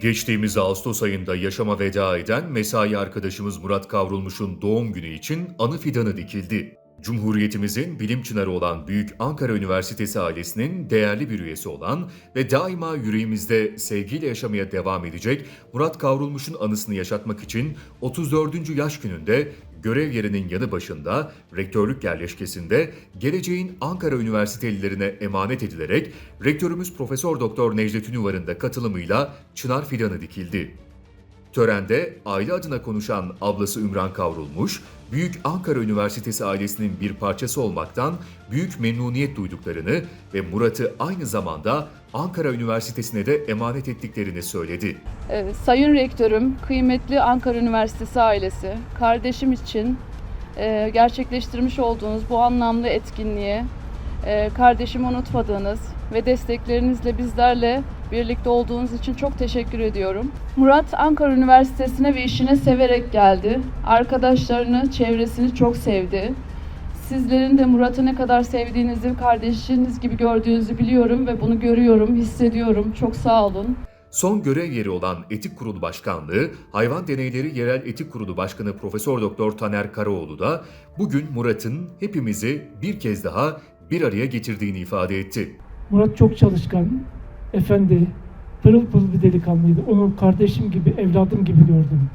Geçtiğimiz Ağustos ayında yaşama veda eden mesai arkadaşımız Murat Kavrulmuş'un doğum günü için anı fidanı dikildi. Cumhuriyetimizin bilim çınarı olan Büyük Ankara Üniversitesi ailesinin değerli bir üyesi olan ve daima yüreğimizde sevgiyle yaşamaya devam edecek Murat Kavrulmuş'un anısını yaşatmak için 34. yaş gününde görev yerinin yanı başında rektörlük yerleşkesinde geleceğin Ankara Üniversitelilerine emanet edilerek rektörümüz Profesör Doktor Necdet Ünüvar'ın da katılımıyla çınar fidanı dikildi. Törende aile adına konuşan ablası Ümran Kavrulmuş, Büyük Ankara Üniversitesi ailesinin bir parçası olmaktan büyük memnuniyet duyduklarını ve Murat'ı aynı zamanda Ankara Üniversitesi'ne de emanet ettiklerini söyledi. Evet, Sayın Rektörüm, kıymetli Ankara Üniversitesi ailesi, kardeşim için e, gerçekleştirmiş olduğunuz bu anlamlı etkinliğe e, kardeşimi unutmadığınız ve desteklerinizle bizlerle birlikte olduğunuz için çok teşekkür ediyorum. Murat Ankara Üniversitesi'ne ve işine severek geldi. Arkadaşlarını, çevresini çok sevdi. Sizlerin de Murat'ı ne kadar sevdiğinizi, kardeşiniz gibi gördüğünüzü biliyorum ve bunu görüyorum, hissediyorum. Çok sağ olun. Son görev yeri olan Etik Kurulu Başkanlığı, Hayvan Deneyleri Yerel Etik Kurulu Başkanı Profesör Doktor Taner Karaoğlu da bugün Murat'ın hepimizi bir kez daha bir araya getirdiğini ifade etti. Murat çok çalışkan, efendi, pırıl pırıl bir delikanlıydı. Onu kardeşim gibi, evladım gibi gördüm.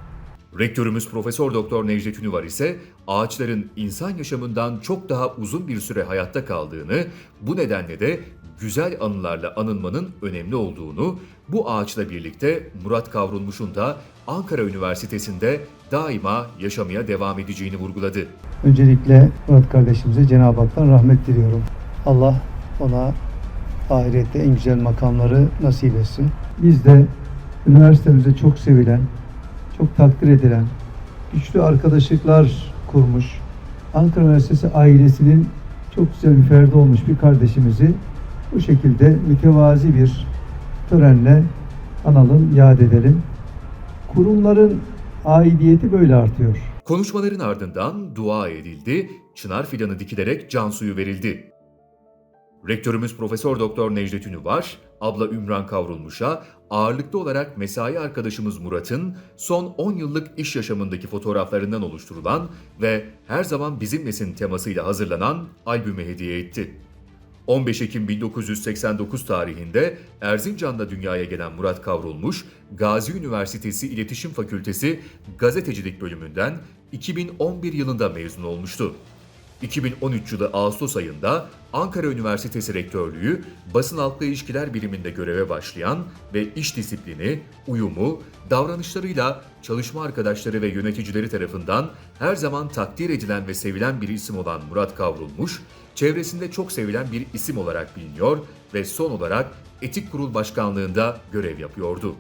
Rektörümüz Profesör Doktor Necdet Ünüvar ise ağaçların insan yaşamından çok daha uzun bir süre hayatta kaldığını, bu nedenle de güzel anılarla anılmanın önemli olduğunu, bu ağaçla birlikte Murat Kavrulmuş'un da Ankara Üniversitesi'nde daima yaşamaya devam edeceğini vurguladı. Öncelikle Murat kardeşimize Cenab-ı Hak'tan rahmet diliyorum. Allah ona ahirette en güzel makamları nasip etsin. Biz de üniversitemizde çok sevilen, çok takdir edilen, güçlü arkadaşlıklar kurmuş, Ankara Üniversitesi ailesinin çok güzel bir ferdi olmuş bir kardeşimizi bu şekilde mütevazi bir törenle analım, yad edelim. Kurumların aidiyeti böyle artıyor. Konuşmaların ardından dua edildi, çınar fidanı dikilerek can suyu verildi. Rektörümüz Profesör Doktor Necdet Ünüvar, abla Ümran Kavrulmuş'a ağırlıklı olarak mesai arkadaşımız Murat'ın son 10 yıllık iş yaşamındaki fotoğraflarından oluşturulan ve her zaman bizimlesin temasıyla hazırlanan albümü hediye etti. 15 Ekim 1989 tarihinde Erzincan'da dünyaya gelen Murat Kavrulmuş, Gazi Üniversitesi İletişim Fakültesi Gazetecilik bölümünden 2011 yılında mezun olmuştu. 2013 yılı Ağustos ayında Ankara Üniversitesi Rektörlüğü Basın Halkla İlişkiler Biriminde göreve başlayan ve iş disiplini, uyumu, davranışlarıyla çalışma arkadaşları ve yöneticileri tarafından her zaman takdir edilen ve sevilen bir isim olan Murat Kavrulmuş, çevresinde çok sevilen bir isim olarak biliniyor ve son olarak Etik Kurul Başkanlığında görev yapıyordu.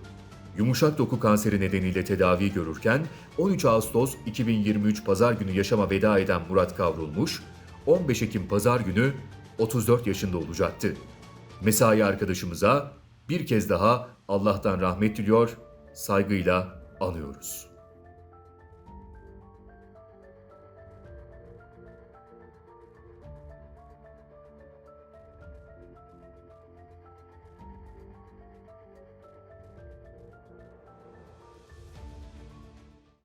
Yumuşak doku kanseri nedeniyle tedavi görürken 13 Ağustos 2023 Pazar günü yaşama veda eden Murat Kavrulmuş, 15 Ekim Pazar günü 34 yaşında olacaktı. Mesai arkadaşımıza bir kez daha Allah'tan rahmet diliyor, saygıyla anıyoruz.